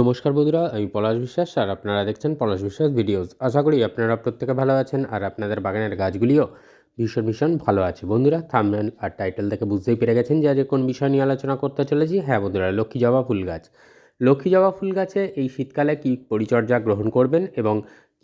নমস্কার বন্ধুরা, আমি পলাশ বিশ্বাস আর আপনারা দেখছেন পলাশ বিশ্বাস ভিডিওস। আশা করি আপনারা প্রত্যেকে ভালো আছেন আর আপনাদের বাগানের গাছগুলিও ভীষণ ভীষণ ভালো আছে। বন্ধুরা থামনেল আর টাইটেল দেখে বুঝতেই পেরে গেছেন যে আজকে কোন বিষয় নিয়ে আলোচনা করতে চলেছি। হ্যাঁ বন্ধুরা, লক্ষ্মী জবা ফুল গাছ। লক্ষ্মী জবা ফুল গাছে এই শীতকালে কী পরিচর্যা গ্রহণ করবেন এবং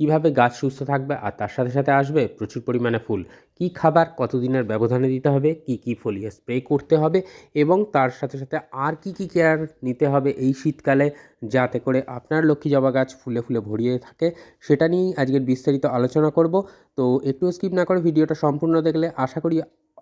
কীভাবে গাছ সুস্থ থাকবে আর তার সাথে সাথে আসবে প্রচুর পরিমাণে ফুল? কি খাবার কতদিনের ব্যবধানে দিতে হবে? কি কি ফলিয়া স্প্রে করতে হবে? এবং তার সাথে সাথে আর কি কি কেয়ার নিতে হবে এই শীতকালে যাতে করে আপনার লক্ষ্মী জবা গাছ ফুলে ফুলে ভরিয়ে থাকে? সেটা নিয়েই আজকের বিস্তারিত আলোচনা করব। তো একটু স্কিপ না করে ভিডিওটা সম্পূর্ণ দেখলে আশা করি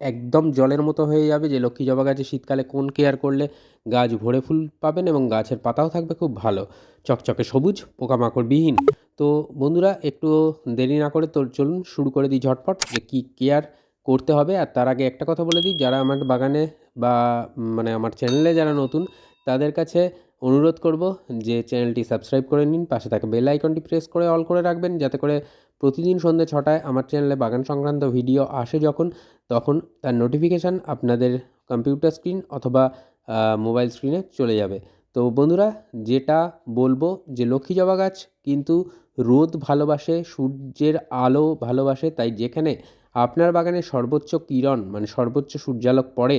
একদম জলের মতো হয়ে যাবে যে লক্ষ্মী জবা গাছে শীতকালে কোন কেয়ার করলে গাছ ভরে ফুল পাবেন এবং গাছের পাতাও থাকবে খুব ভালো। চকচকে সবুজ, পোকামাকড়বিহীন। তো বন্ধুরা, একটু দেরি না করে তো চলুন শুরু করে দিই ঝটপট যে কী কেয়ার করতে হবে। আর তার আগে একটা কথা বলে দিই, যারা আমার বাগানে বা মানে আমার চ্যানেলে যারা নতুন, তাদের কাছে অনুরোধ করব যে চ্যানেলটি সাবস্ক্রাইব করে নিন, পাশে থাকা বেল আইকনটি প্রেস করে অল করে রাখবেন, যাতে করে প্রতিদিন সন্ধ্যে ছটায় আমার চ্যানেলে বাগান সংক্রান্ত ভিডিও আসে যখন, তখন তার নোটিফিকেশান আপনাদের কম্পিউটার স্ক্রিন অথবা মোবাইল স্ক্রিনে চলে যাবে। তো বন্ধুরা, যেটা বলব যে লক্ষ্মী জবা গাছ কিন্তু রোদ ভালোবাসে, সূর্যের আলো ভালোবাসে, তাই যেখানে আপনার বাগানে সর্বোচ্চ কিরণ মানে সর্বোচ্চ সূর্যালোক পড়ে,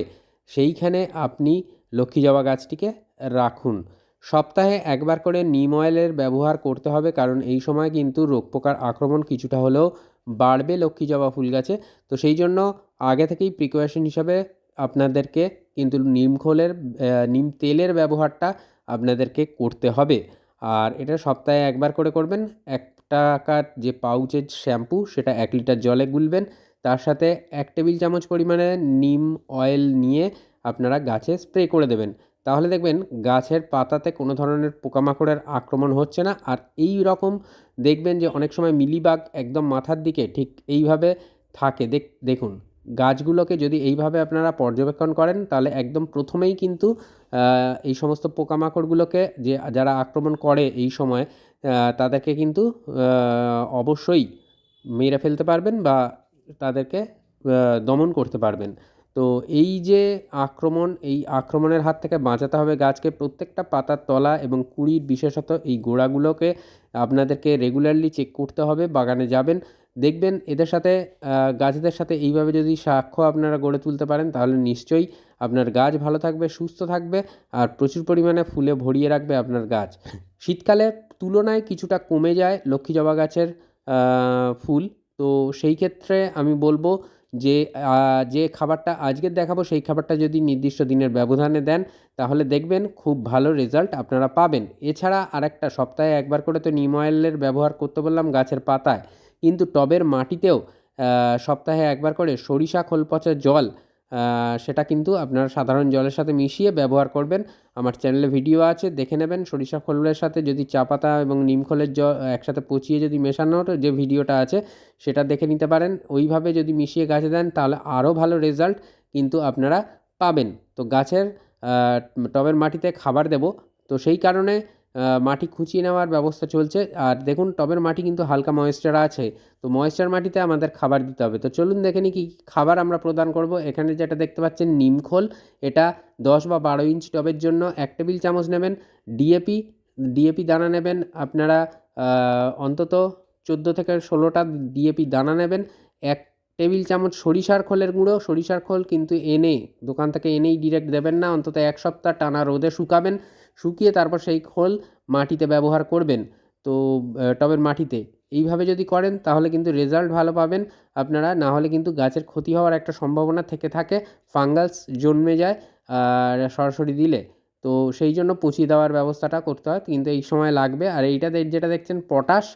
সেইখানে আপনি লক্ষ্মী জবা গাছটিকে রাখুন। সপ্তাহে একবার করে নিম অয়েলের ব্যবহার করতে হবে, কারণ এই সময় কিন্তু রোগ পোকার আক্রমণ কিছুটা হলেও বাড়বে লক্ষ্মী জবা ফুল গাছে। তো সেই জন্য আগে থেকেই প্রিকশন হিসাবে আপনাদেরকে কিন্তু নিম খোলের নিম তেলের ব্যবহারটা আপনাদেরকে করতে হবে। আর এটা সপ্তাহে একবার করে করবেন, এক টাকার যে পাউচের শ্যাম্পু সেটা এক লিটার জলে গুলবেন, তার সাথে এক টেবিল চামচ পরিমাণে নিম অয়েল নিয়ে আপনারা গাছে স্প্রে করে দেবেন। তাহলে দেখবেন গাছের পাতাতে কোনো ধরনের পোকামাকড়ের আক্রমণ হচ্ছে না। আর এই রকম দেখবেন যে অনেক সময় মিলিবাগ একদম মাথার দিকে ঠিক এইভাবে থাকে। দেখ, দেখুন, গাছগুলোকে যদি এইভাবে আপনারা পর্যবেক্ষণ করেন, তাহলে একদম প্রথমেই কিন্তু এই সমস্ত পোকামাকড়গুলোকে যে, যারা আক্রমণ করে এই সময় তাদেরকে কিন্তু অবশ্যই মেরে ফেলতে পারবেন বা তাদেরকে দমন করতে পারবেন। তো এই যে আক্রমণ, এই আক্রমণের হাত থেকে বাঁচাতে হবে গাছকে, প্রত্যেকটা পাতার তলা এবং কুড়ির বিশেষত এই গোড়াগুলোকে আপনাদেরকে রেগুলারলি চেক করতে হবে, বাগানে যাবেন। দেখবেন এদের সাথে গাছদের সাথে এইভাবে যদি সাক্ষ্য আপনারা গড়ে তুলতে পারেন, তাহলে নিশ্চয়ই আপনার গাছ ভালো থাকবে, সুস্থ থাকবে আর প্রচুর পরিমাণে ফুলে ভরিয়ে রাখবে আপনার গাছ। শীতকালে তুলনায় কিছুটা কমে যায় লক্ষ্মী জবা গাছের ফুল। তো সেই ক্ষেত্রে আমি বলব যে যে খাবারটা আজকের দেখাবো সেই খাবারটা যদি নির্দিষ্ট দিনের ব্যবধানে দেন, তাহলে দেখবেন খুব ভালো রেজাল্ট আপনারা পাবেন। এছাড়া আরেকটা, সপ্তাহে একবার করে তো নিম অয়েলের ব্যবহার করতে বললাম গাছের পাতায়। কিন্তু টবের মাটিতেও সপ্তাহে একবার করে সরিষা খোল পচা জল সেটা কিন্তু আপনারা সাধারণ জলের সাথে মিশিয়ে ব্যবহার করবেন। আমার চ্যানেলে ভিডিও আছে, দেখে নেবেন। সরিষা খোলের সাথে যদি চা পাতা এবং নিম খোলের জল একসাথে পচিয়ে যদি মেশানোর যে ভিডিওটা আছে, সেটা দেখে নিতে পারেন। ওইভাবে যদি মিশিয়ে গাছে দেন, তাহলে আরও ভালো রেজাল্ট কিন্তু আপনারা পাবেন। তো গাছের টবের মাটিতে খাবার দেব। তো সেই কারণে মাটি খুঁচিয়ে নেওয়ার ব্যবস্থা চলছে। আর দেখুন, টবের মাটি কিন্তু হালকা ময়েশ্চার আছে। তো ময়েশ্চার মাটিতে আমাদের খাবার দিতে হবে। তো চলুন দেখে নিই কী খাবার আমরা প্রদান করব। এখানে যেটা দেখতে পাচ্ছেন নিমখোল এটা দশ বা বারো ইঞ্চ টবের জন্য এক টেবিল চামচ নেবেন। ডিএপি ডিএপি দানা নেবেন। আপনারা অন্তত চোদ্দ থেকে ষোলোটা ডিএপি দানা নেবেন। এক টেবিল চামচ সরিষার খোলের গুঁড়ো, সরিষার খোল কিন্তু এনে, দোকান থেকে এনেই ডিরেক্ট দেবেন না, অন্তত এক সপ্তাহ টানা রোদে শুকাবেন, শুকিয়ে তারপর সেই খোল মাটিতে ব্যবহার করবেন। তো টবের মাটিতে। এইভাবে যদি করেন তাহলে কিন্তু রেজাল্ট ভালো পাবেন আপনারা, না হলে কিন্তু গাছের ক্ষতি হওয়ার একটা সম্ভাবনা থেকে থাকে, ফাঙ্গাস জন্মে যায়, আর সরাসরি দিলে। তো সেই জন্য পচিয়ে দেওয়ার ব্যবস্থাটা করতে হয়, কিন্তু এই সময় লাগবে। আর এইটা যেটা দেখছেন, পটাশ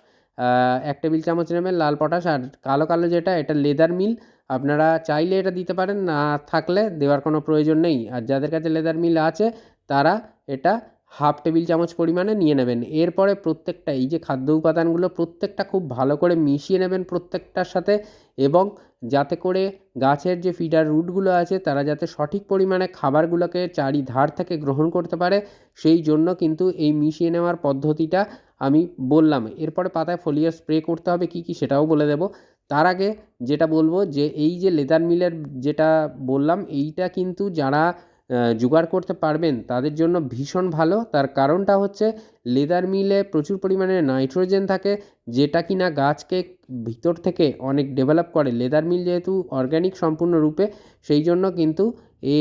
এক টেবিল চামচ নেবেন লাল পটাশ আর কালো কালো যেটা, এটা লেদার মিল। আপনারা চাইলে এটা দিতে পারেন, না থাকলে দেওয়ার কোনো প্রয়োজন নেই। আর যাদের কাছে লেদার মিল আছে, তারা এটা হাফ টেবিল চামচ পরিমাণে নিয়ে নেবেন। এরপরে প্রত্যেকটা, এই যে খাদ্য উপাদানগুলো, প্রত্যেকটা খুব ভালো করে মিশিয়ে নেবেন প্রত্যেকটার সাথে এবং যাতে করে গাছের যে ফিডার রুটগুলো আছে, তারা যাতে সঠিক পরিমাণে খাবারগুলোকে চারিধার থেকে গ্রহণ করতে পারে। সেই জন্য কিন্তু এই মিশিয়ে নেওয়ার পদ্ধতিটা আমি বললাম, এরপরে পাতায় ফলিয়ার স্প্রে করতে হবে কী কী সেটাও বলে দেবো। তার আগে যেটা বলব যে, এই যে লেদার মিলের যেটা বললাম, এইটা কিন্তু যারা জোগাড় করতে পারবেন, তাদের জন্য ভীষণ ভালো। তার কারণটা হচ্ছে লেদার মিলে প্রচুর পরিমাণে নাইট্রোজেন থাকে, যেটা কিনা গাছকে ভিতর থেকে অনেক ডেভেলপ করে। লেদার মিল যেহেতু অর্গ্যানিক সম্পূর্ণরূপে, সেই জন্য কিন্তু এ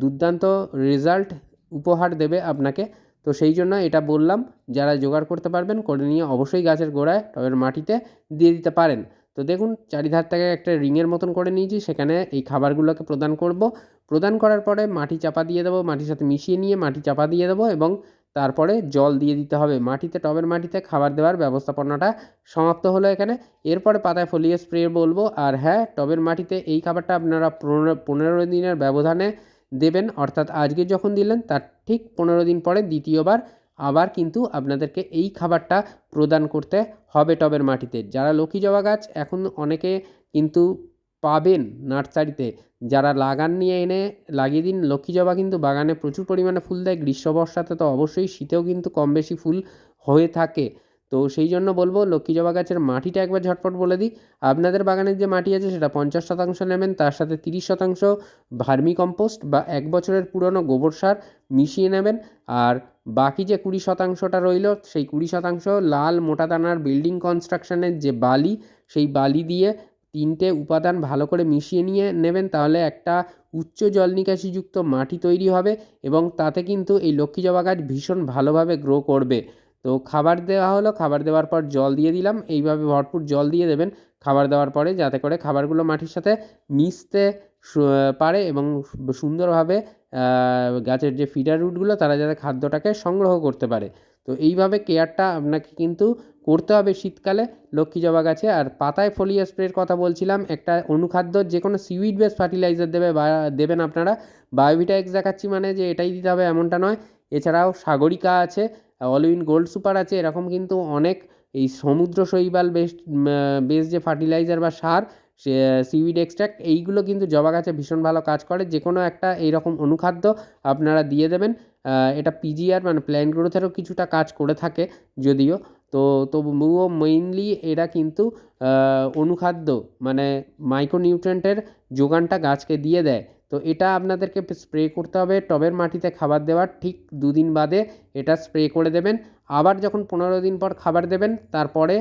দুর্দান্ত রেজাল্ট উপহার দেবে আপনাকে। তো সেই জন্য এটা বললাম, যারা জোগাড় করতে পারবেন করে নিয়ে অবশ্যই গাছের গোড়ায় টবের মাটিতে দিয়ে দিতে পারেন। তো দেখুন চারিধার থেকে একটা রিংয়ের মতন করে নিয়েছি, সেখানে এই খাবারগুলোকে প্রদান করব। প্রদান করার পরে মাটি চাপা দিয়ে দেবো, মাটির সাথে মিশিয়ে নিয়ে মাটি চাপা দিয়ে দেবো এবং তারপরে জল দিয়ে দিতে হবে। মাটিতে, টবের মাটিতে খাবার দেওয়ার ব্যবস্থাপনাটা সমাপ্ত হলো এখানে। এরপরে পাতায় ফলিয়ে স্প্রে বলব। আর হ্যাঁ টবের মাটিতে এই খাবারটা আপনারা পনেরো পনেরো দিনের ব্যবধানে দেবেন, অর্থাৎ আজকে যখন দিলেন, তার ঠিক পনেরো দিন পরে দ্বিতীয়বার আবার কিন্তু আপনাদেরকে এই খাবারটা প্রদান করতে হবে টবের মাটিতে। যারা লক্ষ্মী জবা গাছ এখন অনেকে কিন্তু পাবেন নার্সারিতে। যারা লাগান নিয়ে এনে লাগিয়ে দিন, লক্ষ্মী জবা কিন্তু বাগানে প্রচুর পরিমাণে ফুল দেয়। গ্রীষ্ম বর্ষাতে তো অবশ্যই শীতেও কিন্তু কম বেশি ফুল হয়ে থাকে। তো সেই জন্য বলব লক্ষ্মী জবা গাছের মাটিটা একবার ঝটপট বলে দিই। আপনাদের বাগানের যে মাটি আছে সেটা পঞ্চাশ শতাংশ নেবেন, তার সাথে তিরিশ শতাংশ ভার্মি কম্পোস্ট বা এক বছরের পুরনো গোবর সার মিশিয়ে নেবেন। আর বাকি যে কুড়ি শতাংশটা রইল, সেই কুড়ি শতাংশ লাল মোটা দানার বিল্ডিং কনস্ট্রাকশনের যে বালি, সেই বালি দিয়ে তিনটে উপাদান ভালো করে মিশিয়ে নিয়ে নেবেন, তাহলে একটা উচ্চ জল নিকাশিযুক্ত মাটি তৈরি হবে এবং তাতে কিন্তু এই লক্ষ্মী জবা গাছ ভীষণ ভালোভাবে গ্রো করবে। তো খাবার দেওয়া হলো, খাবার দেওয়ার পর জল দিয়ে দিলাম। এইভাবে ভরপুর জল দিয়ে দেবেন। খাবার দেওয়ার পরে যাতে করে খাবারগুলো মাটির সাথে মিশতে পারে এবং সুন্দরভাবে গাছের যে ফিডার রুটগুলো তারা যাতে খাদ্যটাকে সংগ্রহ করতে পারে। তো এইভাবে কেয়ারটা আপনাকে কিন্তু করতে হবে শীতকালে। লক্ষ্মী জবা গাছে আর পাতায় ফলিয়া স্প্রের কথা বলছিলাম। একটা অনুখাদ্য যে কোনো সিউইড বেস ফার্টিলাইজার দেবে বা, দেবেন আপনারা। বায়োভিটা এক্স দেখাচ্ছি মানে যে এটাই দিতে হবে এমনটা নয়। এছাড়াও সাগরিকা আছে অলউইন গোল্ড সুপার আছে, এরকম কিন্তু অনেক এই সমুদ্র শৈবাল বেস বেস যে ফার্টিলাইজার বা সার সিউইড এক্সট্র্যাক্ট এইগুলো কিন্তু জবা গাছে ভীষণ ভালো কাজ করে। যে কোনো একটা এইরকম অনুখাদ্য আপনারা দিয়ে দেবেন এটা পিজিআর মানে প্ল্যান্ট গ্রোথেরও কিছুটা কাজ করে থাকে যদিও। তো তবুও মেইনলি এরা কিন্তু অনুখাদ্য মানে মাইক্রোনিউট্রেন্টের যোগানটা গাছকে দিয়ে দেয়। তো এটা আপনাদেরকে স্প্রে করতে হবে। টবের মাটিতে খাবার দেওয়ার ঠিক দুদিন বাদে এটা স্প্রে করে দেবেন। আবার যখন পনেরো দিন পর খাবার দেবেন, তারপরে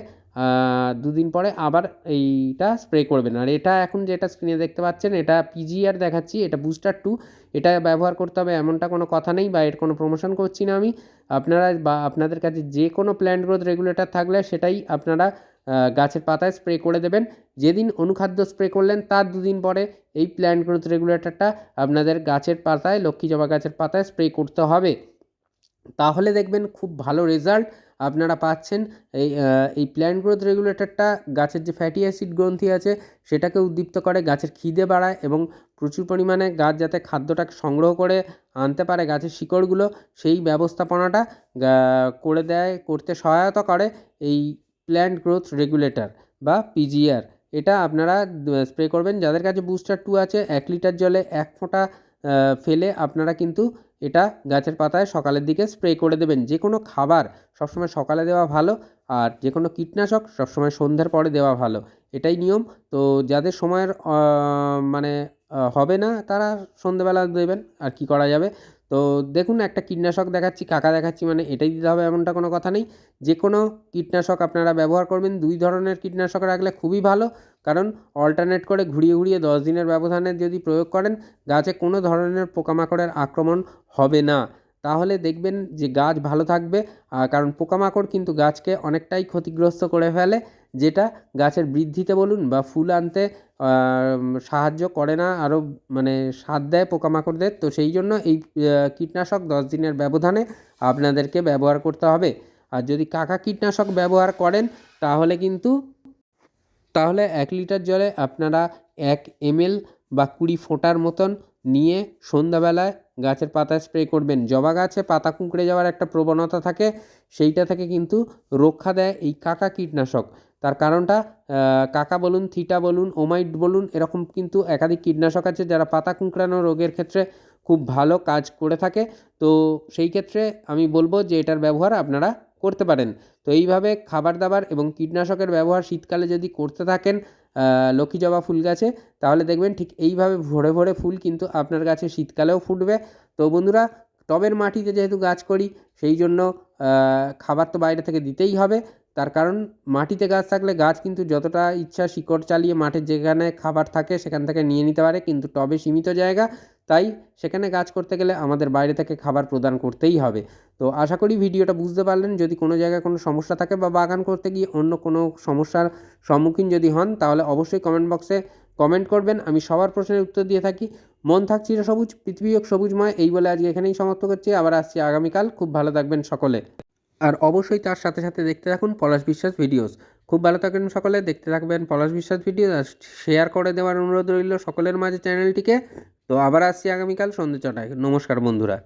দুদিন পরে আবার এইটা স্প্রে করবেন। আর এটা এখন যেটা স্ক্রিনে দেখতে পাচ্ছেন, এটা পিজিআর দেখাচ্ছি, এটা বুস্টার টু এটা ব্যবহার করতে হবে এমনটা কোনো কথা নেই বা এর কোনো প্রমোশন করছি না আমি। আপনারা বা আপনাদের কাছে যে কোনো প্ল্যান্ট গ্রোথ রেগুলেটর থাকলে সেটাই আপনারা গাছের পাতায় স্প্রে করে দেবেন। যেদিন অনুখাদ্য স্প্রে করলেন, তার দুদিন পরে এই প্ল্যান্ট গ্রোথ রেগুলেটরটা আপনাদের গাছের পাতায়, লক্ষ্মী জবা গাছের পাতায় স্প্রে করতে হবে। তাহলে দেখবেন খুব ভালো রেজাল্ট আপনারা পাচ্ছেন। এই এই প্ল্যান্ট গ্রোথ রেগুলেটরটা গাছের যে ফ্যাটি অ্যাসিড গ্রন্থি আছে, সেটাকে উদ্দীপ্ত করে গাছের খিদে বাড়ায় এবং প্রচুর পরিমাণে গাছ যাতে খাদ্যটাকে সংগ্রহ করে আনতে পারে গাছের শিকড়গুলো, সেই ব্যবস্থাপনাটা করে দেয়, করতে সহায়তা করে এই প্ল্যান্ট গ্রোথ রেগুলেটর বা পিজিআর এটা আপনারা স্প্রে করবেন। যাদের কাছে বুস্টার টু আছে, এক লিটার জলে এক ফোঁটা ফেলে আপনারা কিন্তু এটা গাছের পাতায় সকালের দিকে স্প্রে করে দেবেন। যে কোনো খাবার সবসময় সকালে দেওয়া ভালো আর যে কোনো কীটনাশক সবসময় সন্ধ্যার পরে দেওয়া ভালো। এটাই নিয়ম। তো যাদের সময়ের মানে হবে না, তারা সন্ধেবেলা দেবেন আর কি করা যাবে? তো দেখুন, একটা কীটনাশক দেখাচ্ছি, কাকা দেখাচ্ছি মানে এটাই দিতে হবে এমনটা কোনো কথা নেই। যে কোনো কীটনাশক আপনারা ব্যবহার করবেন, দুই ধরনের কীটনাশক রাখলে খুবই ভালো। কারণ অল্টারনেট করে ঘুরিয়ে ঘুরিয়ে দশ দিনের ব্যবধানে যদি প্রয়োগ করেন, গাছে কোনো ধরনের পোকামাকড়ের আক্রমণ হবে না। তাহলে দেখবেন যে গাছ ভালো থাকবে কারণ পোকামাকড় কিন্তু গাছকে অনেকটাই ক্ষতিগ্রস্ত করে ফেলে, যেটা গাছের বৃদ্ধিতে বলুন বা ফুল আনতে সাহায্য করে না, আরও মানে স্বাদ দেয় পোকামাকড়দের। তো সেই জন্য এই কীটনাশক দশ দিনের ব্যবধানে আপনাদেরকে ব্যবহার করতে হবে। আর যদি কাকা কীটনাশক ব্যবহার করেন, তাহলে কিন্তু, তাহলে এক লিটার জলে আপনারা এক এমএল বা কুড়ি ফোঁটার মতন নিয়ে সন্ধ্যাবেলায় গাছের পাতায় স্প্রে করবেন। জবা গাছে পাতা কুঁকড়ে যাওয়ার একটা প্রবণতা থাকে, সেইটা থেকে কিন্তু রক্ষা দেয় এই কাকা কীটনাশক। তার কারণটা কাকা বলুন, থিটা বলুন ওমাইট বলুন, এরকম কিন্তু একাধিক কীটনাশক আছে যারা পাতা কুঁকড়ানো রোগের ক্ষেত্রে খুব ভালো কাজ করে থাকে। তো সেই ক্ষেত্রে আমি বলব যে এটার ব্যবহার আপনারা করতে পারেন। তো এইভাবে খাবার দাবার এবং কীটনাশকের ব্যবহার শীতকালে যদি করতে থাকেন লক্ষ্মী জবা ফুল গাছে, তাহলে দেখবেন ঠিক এইভাবে ভরে ভরে ফুল কিন্তু আপনার গাছে শীতকালেও ফুটবে। তো বন্ধুরা, টবের মাটিতে যেহেতু গাছ করি, সেই জন্য খাবার তো বাইরে থেকে দিতেই হবে। তার কারণ মাটিতে গাছ থাকলে গাছ কিন্তু যতটা ইচ্ছা শিকড় চালিয়ে মাঠের যেখানে খাবার থাকে সেখান থেকে নিয়ে নিতে পারে, কিন্তু টবে সীমিত জায়গা, তাই সেখানে গাছ করতে গেলে আমাদের বাইরে থেকে খাবার প্রদান করতেই হবে। তো আশা করি ভিডিওটা বুঝতে পারলেন, যদি কোনো জায়গায় কোনো সমস্যা থাকে বা বাগান করতে গিয়ে অন্য কোনো সমস্যার সম্মুখীন যদি হন, তাহলে অবশ্যই কমেন্ট বক্সে কমেন্ট করবেন, আমি সবার প্রশ্নের উত্তর দিয়ে থাকি। মন থাক চিরসবুজ পৃথিবী সবুজময়, এই বলে আজকে এখানেই সমাপ্ত করছি, আবার আসছি আগামীকাল। খুব ভালো থাকবেন সকলে। আর অবশ্যই তার সাথে সাথে দেখতে থাকুন পলাশ বিশ্বাস ভিডিওস খুব ভালো থাকেন সকলে, দেখতে থাকবেন পলাশ বিশ্বাস ভিডিও আর শেয়ার করে দেওয়ার অনুরোধ রইল সকলের মাঝে চ্যানেলটিকে তো আবার আসছি আগামীকাল সন্ধ্যে ছটায়। নমস্কার বন্ধুরা।